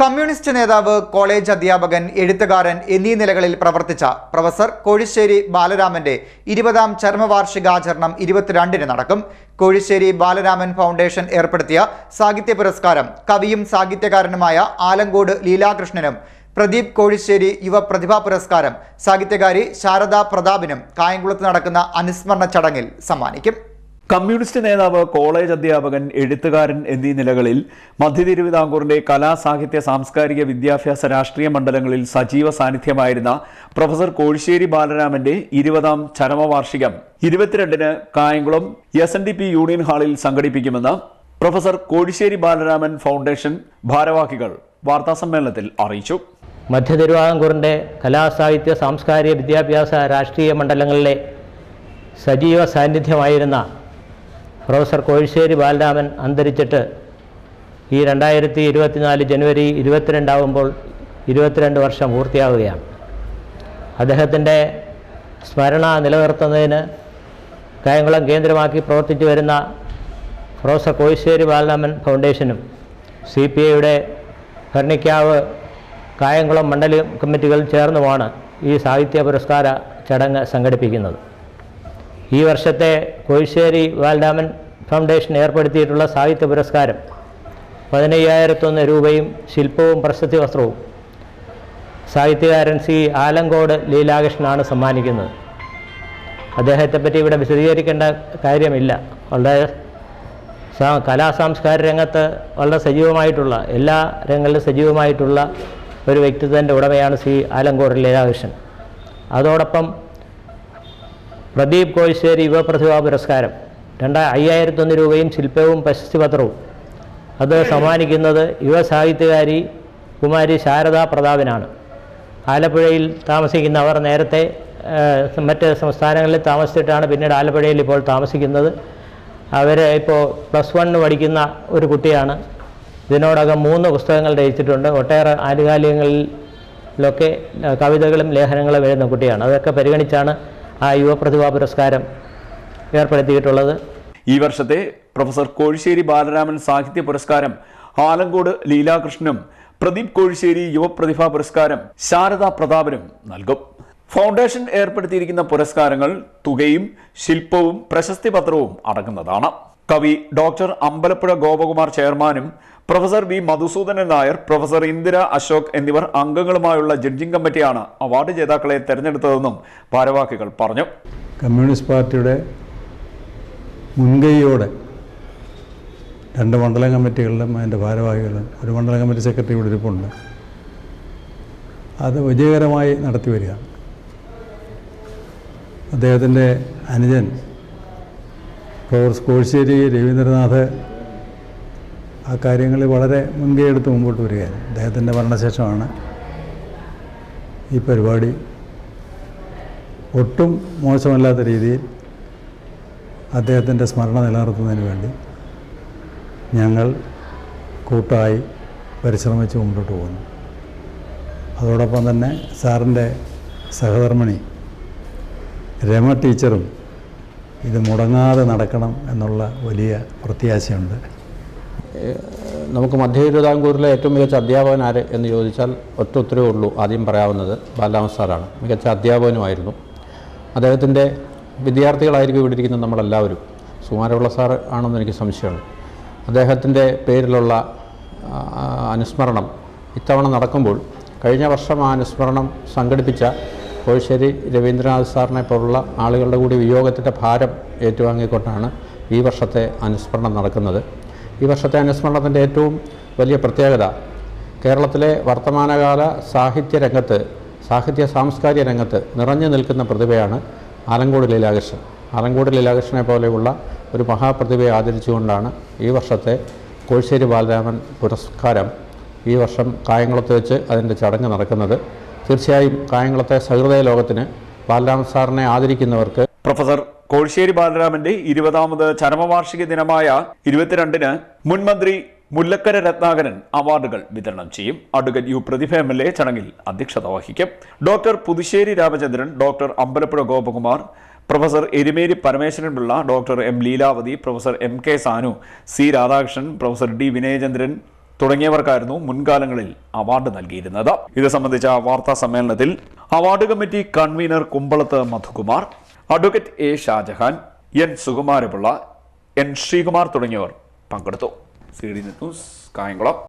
Communist നേതാവ് college അധ്യാപകൻ എഴുത്തുകാരൻ എന്നീ നിലകളിൽ പ്രവർത്തിച്ച പ്രൊഫസർ കോഴിശ്ശേരി ബാലരാമന്റെ ഇരുപതാം ചരമവാർഷികാചരണം ഇരുപത്തിരണ്ടിന് നടക്കും. കോഴിശ്ശേരി ബാലരാമൻ ഫൗണ്ടേഷൻ ഏർപ്പെടുത്തിയ സാഹിത്യ പുരസ്കാരം കവിയും സാഹിത്യകാരനുമായ ആലങ്കോട് ലീലാകൃഷ്ണനും പ്രദീപ് കോഴിശ്ശേരി യുവ പ്രതിഭാ പുരസ്കാരം സാഹിത്യകാരി ശാരദാ പ്രതാപിനും കായംകുളത്ത് നടക്കുന്ന അനുസ്മരണ ചടങ്ങിൽ സമ്മാനിക്കും. കമ്മ്യൂണിസ്റ്റ് നേതാവ് കോളേജ് അധ്യാപകൻ എഴുത്തുകാരൻ എന്നീ നിലകളിൽ മധ്യ തിരുവിതാംകൂറിന്റെ കലാ സാഹിത്യ സാംസ്കാരിക വിദ്യാഭ്യാസ രാഷ്ട്രീയ മണ്ഡലങ്ങളിൽ സജീവ സാന്നിധ്യമായിരുന്ന പ്രൊഫസർ കോഴിശ്ശേരി ബാലരാമന്റെ ഇരുപതാം ചരമവാർഷികം ഇരുപത്തിരണ്ടിന് Kayamkulam S N D P union ഹാളിൽ സംഘടിപ്പിക്കുമെന്ന് പ്രൊഫസർ കോഴിശ്ശേരി ബാലരാമൻ ഫൗണ്ടേഷൻ ഭാരവാഹികൾ വാർത്താസമ്മേളനത്തിൽ അറിയിച്ചു. മധ്യ കലാ കലാസാഹിത്യ സാംസ്കാരിക വിദ്യാഭ്യാസ രാഷ്ട്രീയ മണ്ഡലങ്ങളിലെ സജീവ സാന്നിധ്യമായിരുന്ന പ്രൊഫസർ കോഴിശ്ശേരി ബാലരാമൻ അന്തരിച്ചിട്ട് ഈ രണ്ടായിരത്തി ഇരുപത്തിനാല് ജനുവരി ഇരുപത്തിരണ്ടാവുമ്പോൾ ഇരുപത്തിരണ്ട് വർഷം പൂർത്തിയാവുകയാണ്. അദ്ദേഹത്തിന്റെ സ്മരണ നിലനിർത്തുന്നതിന് കായംകുളം കേന്ദ്രമാക്കി പ്രവർത്തിച്ചു വരുന്ന പ്രൊഫസർ കോഴിശ്ശേരി ബാലരാമൻ ഫൗണ്ടേഷനും സി പി ഐയുടെ ഭരണിക്കാവ് കായംകുളം മണ്ഡലം കമ്മിറ്റികൾ ചേർന്നുമാണ് ഈ സാഹിത്യ പുരസ്കാര ചടങ്ങ് സംഘടിപ്പിക്കുന്നത്. ഈ വർഷത്തെ കോഴിശ്ശേരി വാൽഡാമൻ ഫൗണ്ടേഷൻ ഏർപ്പെടുത്തിയിട്ടുള്ള സാഹിത്യ പുരസ്കാരം പതിനയ്യായിരത്തൊന്ന് രൂപയും ശില്പവും പ്രശസ്തി വസ്ത്രവും. സാഹിത്യകാരൻ സി ആലങ്കോട് ലീലാകൃഷ്ണനാണ് സമ്മാനിക്കുന്നത്. അദ്ദേഹത്തെപ്പറ്റി ഇവിടെ വിശദീകരിക്കേണ്ട കാര്യമില്ല. വളരെ കലാ സാംസ്കാരിക രംഗത്ത് വളരെ സജീവമായിട്ടുള്ള എല്ലാ രംഗങ്ങളിലും സജീവമായിട്ടുള്ള ഒരു വ്യക്തിത്വത്തിന്റെ ഉടമയാണ് സി ആലങ്കോട് ലീലാകൃഷ്ണൻ. അതോടൊപ്പം പ്രദീപ് കോഴിശ്ശേരി യുവപ്രതിഭാ പുരസ്കാരം. രണ്ടാ അയ്യായിരത്തൊന്ന് രൂപയും ശില്പവും പ്രശസ്തി പത്രവും അത് സമ്മാനിക്കുന്നത് യുവ സാഹിത്യകാരി കുമാരി ശാരദാ പ്രതാപനാണ്. ആലപ്പുഴയിൽ താമസിക്കുന്ന അവർ നേരത്തെ മറ്റ് സംസ്ഥാനങ്ങളിൽ താമസിച്ചിട്ടാണ് പിന്നീട് ആലപ്പുഴയിൽ ഇപ്പോൾ താമസിക്കുന്നത്. അവർ ഇപ്പോൾ പ്ലസ് വണ്ണിന് പഠിക്കുന്ന ഒരു കുട്ടിയാണ്. ഇതിനോടകം മൂന്ന് പുസ്തകങ്ങൾ രചിച്ചിട്ടുണ്ട്. ഒട്ടേറെ ആനുകാലികങ്ങളിലൊക്കെ കവിതകളും ലേഖനങ്ങളും എഴുതുന്ന കുട്ടിയാണ്. അതൊക്കെ പരിഗണിച്ചാണ് ആ യുവപ്രതിഭാ പുരസ്കാരം ഏർപ്പെടുത്തിയിട്ടുള്ളത്. ഈ വർഷത്തെ പ്രൊഫസർ കോഴിശ്ശേരി ബാലരാമൻ സാഹിത്യ പുരസ്കാരം ആലങ്കോട് ലീലാകൃഷ്ണനും പ്രദീപ് കോഴിശ്ശേരി യുവപ്രതിഭാ പുരസ്കാരം ശാരദ പ്രതാപനും നൽകും. ഫൗണ്ടേഷൻ ഏർപ്പെടുത്തിയിരിക്കുന്ന പുരസ്കാരങ്ങൾ തുകയും ശില്പവും പ്രശസ്തി പത്രവും അടങ്ങുന്നതാണ്. കവി ഡോക്ടർ അമ്പലപ്പുഴ ഗോപകുമാർ ചെയർമാനും professor V Madhusoodanan Nair professor Indira Ashok എന്നിവർ അംഗങ്ങളുമായുള്ള ജഡ്ജിംഗ് കമ്മിറ്റിയാണ് അവാർഡ് ജേതാക്കളെ തെരഞ്ഞെടുത്തതെന്നും ഭാരവാഹികൾ പറഞ്ഞു. കമ്മ്യൂണിസ്റ്റ് പാർട്ടിയുടെ മുൻകൈയോടെ രണ്ട് മണ്ഡലം കമ്മിറ്റികളിലും അതിന്റെ ഭാരവാഹികളും ഒരു മണ്ഡലം കമ്മിറ്റി സെക്രട്ടറി ഇവിടെ ഇരിപ്പുണ്ട്. അത് വിജയകരമായി നടത്തി വരികയാണ്. അദ്ദേഹത്തിന്റെ അനുജൻ പ്രൊഫസർ കോഴിശ്ശേരി രവീന്ദ്രനാഥ് ആ കാര്യങ്ങളിൽ വളരെ മുൻകൈ എടുത്ത് മുമ്പോട്ട് വരികയാണ്. അദ്ദേഹത്തിന്റെ മരണശേഷമാണ് ഈ പരിപാടി ഒട്ടും മോശമല്ലാത്ത രീതിയിൽ അദ്ദേഹത്തിന്റെ സ്മരണ നിലനിർത്തുന്നതിന് വേണ്ടി ഞങ്ങൾ കൂട്ടായി പരിശ്രമിച്ച് മുമ്പോട്ട് പോകുന്നു. അതോടൊപ്പം തന്നെ സാറിന്റെ സഹധർമ്മിണി രമ ടീച്ചറും ഇത് മുടങ്ങാതെ നടക്കണം എന്നുള്ള വലിയ പ്രത്യാശയുണ്ട്. നമുക്ക് മധ്യ തിരുവിതാംകൂറിലെ ഏറ്റവും മികച്ച അധ്യാപകൻ ആര് എന്ന് ചോദിച്ചാൽ ഒറ്റ ഉത്തരവേ ഉള്ളൂ ആദ്യം പറയാവുന്നത് ബാലരാമ സാറാണ്. മികച്ച അധ്യാപകനുമായിരുന്നു. അദ്ദേഹത്തിന്റെ വിദ്യാർത്ഥികളായിരിക്കും ഇവിടെ ഇരിക്കുന്ന നമ്മളെല്ലാവരും. സുമാരുള്ള സാർ ആണെന്ന് എനിക്ക് സംശയമാണ്. അദ്ദേഹത്തിന്റെ പേരിലുള്ള അനുസ്മരണം ഇത്തവണ നടക്കുമ്പോൾ കഴിഞ്ഞ വർഷം ആ അനുസ്മരണം സംഘടിപ്പിച്ച കോഴിശ്ശേരി രവീന്ദ്രനാഥ് സാറിനെ പോലുള്ള ആളുകളുടെ കൂടി വിയോഗത്തിന്റെ ഭാരം ഏറ്റുവാങ്ങിക്കൊണ്ടാണ് ഈ വർഷത്തെ അനുസ്മരണം നടക്കുന്നത്. ഈ വർഷത്തെ അനുസ്മരണത്തിന്റെ ഏറ്റവും വലിയ പ്രത്യേകത കേരളത്തിലെ വർത്തമാനകാല സാഹിത്യ രംഗത്ത് സാഹിത്യ സാംസ്കാരിക രംഗത്ത് നിറഞ്ഞു നിൽക്കുന്ന പ്രതിഭയാണ് ആലങ്കോട് ലീലാകൃഷ്ണൻ. ആലങ്കോട് ലീലാകൃഷ്ണനെ പോലെയുള്ള ഒരു മഹാപ്രതിഭയെ ആദരിച്ചുകൊണ്ടാണ് ഈ വർഷത്തെ കോഴിശ്ശേരി ബാലരാമൻ പുരസ്കാരം ഈ വർഷം കായംകുളത്ത് വെച്ച് അതിന്റെ ചടങ്ങ് നടക്കുന്നത്. തീർച്ചയായും കായംകുളത്തെ സഹൃദയ ലോകത്തിന് ബാലരാമൻ സാറിനെ ആദരിക്കുന്നവർക്ക് പ്രൊഫസർ കോഴിശ്ശേരി ബാലരാമന്റെ ഇരുപതാമത് ചരമവാർഷിക ദിനമായ ഇരുപത്തിരണ്ടിന് മുൻമന്ത്രി മുല്ലക്കര രത്നാകരൻ അവാർഡുകൾ വിതരണം ചെയ്യും. Advocate U Prathibha M L A ചടങ്ങിൽ അധ്യക്ഷത വഹിക്കും. Doctor Puthussery Ramachandran doctor Ambalapuzha Gopakumar professor Erumeli Parameswaranpillai doctor M Leelavathy professor M K Sanu C Radhakrishnan professor D Vinayachandran തുടങ്ങിയവർക്കായിരുന്നു മുൻകാലങ്ങളിൽ അവാർഡ് നൽകിയിരുന്നത്. ഇത് സംബന്ധിച്ച വാർത്താ സമ്മേളനത്തിൽ award committee convener Kumbalath Madhukumar advocate A Shajahan N Sukumarapillai N Sreekumar തുടങ്ങിയവർ പങ്കെടുത്തു. C D news Kayamkulam.